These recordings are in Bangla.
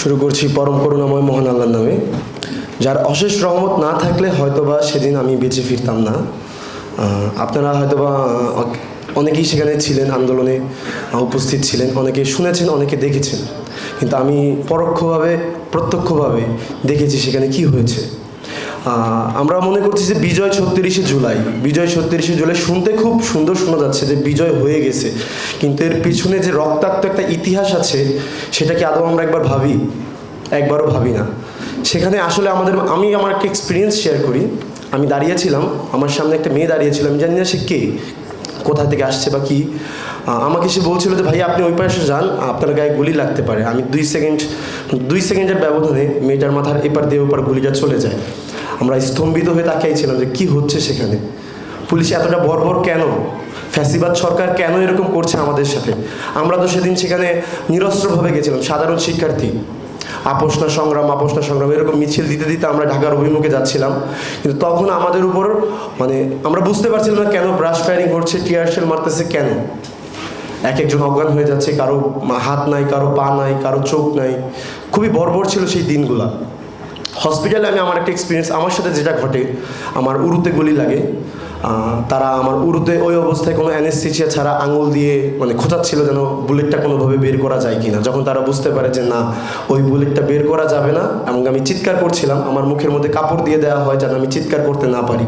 শুরু করছি পরম করুণাময় মহান আল্লাহর নামে। যার অশেষ রহমত না থাকলে হয়তোবা সেদিন আমি বেঁচে ফিরতাম না। আপনারা হয়তোবা অনেকেই সেখানে ছিলেন, আন্দোলনে উপস্থিত ছিলেন, অনেকে শুনেছেন, অনেকে দেখেছেন। কিন্তু আমি পরোক্ষভাবে, প্রত্যক্ষভাবে দেখেছি সেখানে কি হয়েছে। আমরা মনে করছি যে বিজয় ছত্রিশে জুলাই, বিজয় ছত্রিশে জুলাই শুনতে খুব সুন্দর শোনা যাচ্ছে যে বিজয় হয়ে গেছে। কিন্তু এর পিছনে যে রক্তাক্ত একটা ইতিহাস আছে সেটা কি আদৌ আমরা একবার ভাবি? একবারও ভাবি না। সেখানে আসলে আমাদের, আমি আমার একটা এক্সপিরিয়েন্স শেয়ার করি। আমি দাঁড়িয়েছিলাম আমার সামনে একটা মেয়ে দাঁড়িয়েছিল আমি জানি না সে কে। কোথা থেকে আসছে বা কি আমাকে সে বলছিল যে, ভাই, আপনি ওই পাশে যান, আপনার গায়ে গুলি লাগতে পারে। আমি দুই সেকেন্ড, দুই সেকেন্ডের ব্যবধানে মেয়েটার মাথার এপার দিয়ে ওপার গুলিটা চলে যায়। আমরা স্তম্ভিত হয়ে তাকিয়েছিলাম যে, কি হচ্ছে সেখানে? পুলিশ এতটা বর্বর কেন? ফ্যাসিবাদ সরকার কেন এরকম করছে আমাদের সাথে? আমরা তো সেদিন সেখানে নিরস্ত্রভাবে গেছিলাম, সাধারণ শিক্ষার্থী। আপোষনা সংগ্রাম আপোষনা সংগ্রাম, এরকম মিছিল দিতে দিতে আমরা ঢাকার অভিমুখে যাচ্ছিলাম। কিন্তু তখন আমাদের উপর মানে আমরা বুঝতে পারছিলাম না কেন ব্রাশ ফায়ারিং করছে টিয়ার শেল মারতেছে কেন? এক একজন অজ্ঞান হয়ে যাচ্ছে, কারও হাত নাই, কারও পা নাই, কারও চোখ নাই। খুবই বর্বর ছিল সেই দিনগুলা। হসপিটালে আমি আমার একটা এক্সপিরিয়েন্স আমার সাথে যেটা ঘটে, আমার উরুতে গুলি লাগে। তারা আমার উরুতে ওই অবস্থায় কোনো অ্যানেস্থেসিয়া ছাড়া আঙুল দিয়ে মানে খোঁচাচ্ছিল যেন বুলেটটা কোনোভাবে বের করা যায় কি না যখন তারা বুঝতে পারে যে না, ওই বুলেটটা বের করা যাবে না, এবং আমি চিৎকার করছিলাম, আমার মুখের মধ্যে কাপড় দিয়ে দেওয়া হয় যেন আমি চিৎকার করতে না পারি।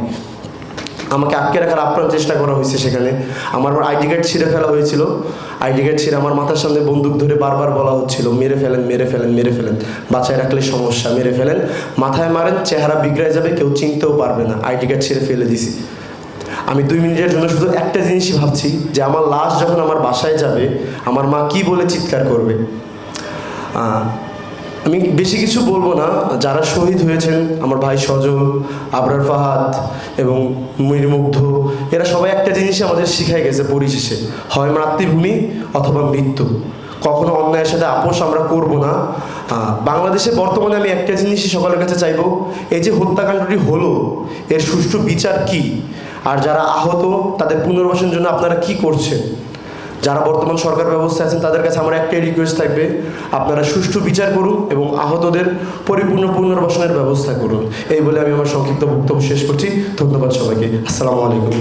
আমাকে আটকে রাখার আপ্রাণ চেষ্টা করা হয়েছে সেখানে। আমার আইডি কার্ড ছিঁড়ে ফেলা হয়েছিল। আইডি কার্ড ছিঁড়ে আমার মাথার সামনে বন্দুক ধরে বারবার বলা হচ্ছিল, মেরে ফেলেন মেরে ফেলেন মেরে ফেলেন, বাঁচায় রাখলে সমস্যা, মেরে ফেলেন। মাথায় মারেন, চেহারা বিগড়ে যাবে, কেউ চিনতেও পারবে না। আইডি কার্ড ছিঁড়ে ফেলে দিছি। আমি দুই মিনিটের জন্য শুধু একটা জিনিসই ভাবছি, যে আমার লাশ যখন আমার বাসায় যাবে, আমার মা কি বলে চিৎকার করবে? আমি বেশি কিছু বলব না। যারা শহীদ হয়েছেন, আমার ভাই সজল, আবরার ফাহাদ এবং মুগ্ধ এরা সবাই একটা জিনিসই আমাদের শিখাই গেছে পরিশেষে। হয় মাতৃভূমি অথবা মৃত্যু। কখনো অন্যায়ের সাথে আপোষ আমরা করব না। বাংলাদেশে বর্তমানে আমি একটা জিনিসই সকলের কাছে চাইব, এই যে হত্যাকাণ্ডটি হলো, এর সুষ্ঠু বিচার কি? আর যারা আহত, তাদের পুনর্বাসনের জন্য আপনারা কি করছেন? যারা বর্তমান সরকার ব্যবস্থায় আছেন, তাদের কাছে আমার একটাই রিকোয়েস্ট থাকবে, আপনারা সুষ্ঠু বিচার করুন এবং আহতদের পরিপূর্ণ পুনর্বাসনের ব্যবস্থা করুন। এই বলে আমি আমার সংক্ষিপ্ত বক্তব্য শেষ করছি। ধন্যবাদ সবাইকে। আসসালামু আলাইকুম।